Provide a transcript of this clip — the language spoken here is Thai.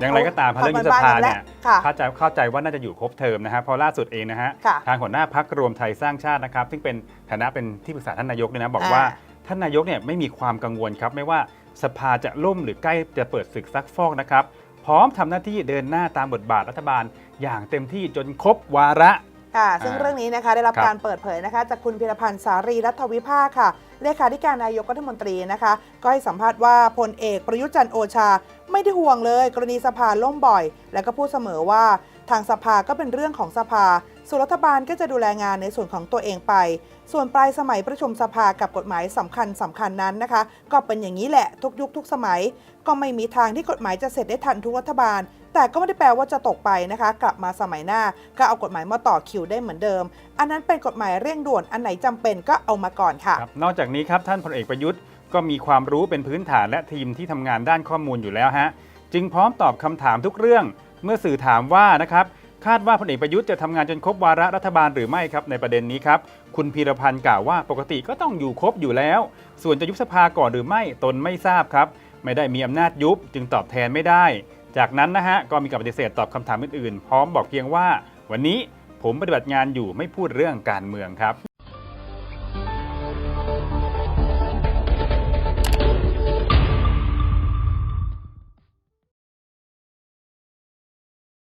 อย่างไรก็ตามพอเรื่องยุบสภาเนี่ยค่ะ เข้าใจเข้าใจว่าน่าจะอยู่ครบเทอมนะฮะเพราะล่าสุดเองนะฮะค่ะ ทางหัวหน้าพักรวมไทยสร้างชาตินะครับซึ่งเป็นฐานะเป็นที่ปรึกษาท่านนายกเนี่ยนะบอกว่าอ่า ท่านนายกเนี่ยไม่มีความกังวลครับ ไม่ว่าสภาจะล่มหรือใกล้จะเปิดศึกซักฟอกนะครับ พร้อมทำหน้าที่เดินหน้าตามบทบาทรัฐบาล อย่างเต็มที่จนครบวาระ ค่ะ ซึ่งอ่าเรื่องนี้นะคะได้รับครับการเปิดเผยนะคะ จากคุณพิรพันธ์สารีรัฐวิภาคค่ะเลขาธิการนายกรัฐมนตรีนะคะ ก็ให้สัมภาษณ์ว่าพลเอกประยุทธ์จันทร์โอชา ไม่ได้ห่วงเลยกรณีสภาล่มบ่อย แล้วก็พูดเสมอว่าทางสภาก็เป็นเรื่องของสภา ส่วนรัฐบาลก็จะดูแลงานในส่วนของตัวเองไป ส่วนปลายสมัยประชุมสภากับกฎหมายสำคัญสำคัญนั้นนะคะ ก็เป็นอย่างนี้แหละทุกยุคทุกสมัย ก็ไม่มีทางที่กฎหมายจะเสร็จได้ทันทุกรัฐบาล แต่ก็ไม่ได้แปลว่าจะตกไปนะคะ กลับมาสมัยหน้าก็เอากฎหมายมาต่อคิวได้เหมือนเดิม อันนั้นเป็นกฎหมายเร่งด่วนอันไหนจำเป็นก็เอามาก่อนค่ะคนอกจากนี้ครับท่านพลเอกประยุทธ์ ก็มีความรู้เป็นพื้นฐานและทีมที่ทำงานด้านข้อมูลอยู่แล้วฮะจึงพร้อมตอบคำถามทุกเรื่อง เมื่อสื่อถามว่านะครับคาดว่าพลเอกประยุทธ์จะทำงานจนครบวาระรัฐบาลหรือไม่ครับในประเด็นนี้ครับคุณพีรพันธ์กล่าวว่าปกติก็ต้องอยู่ครบอยู่แล้ว ส่วนจะยุบสภาก่อนหรือไม่ตนไม่ทราบครับ ไม่ได้มีอำนาจยุบจึงตอบแทนไม่ได้ จากนั้นนะฮะก็มีการปฏิเสธตอบคำถามอื่นๆ พร้อมบอกเพียงว่า วันนี้ผมปฏิบัติงานอยู่ไม่พูดเรื่องการเมืองครับ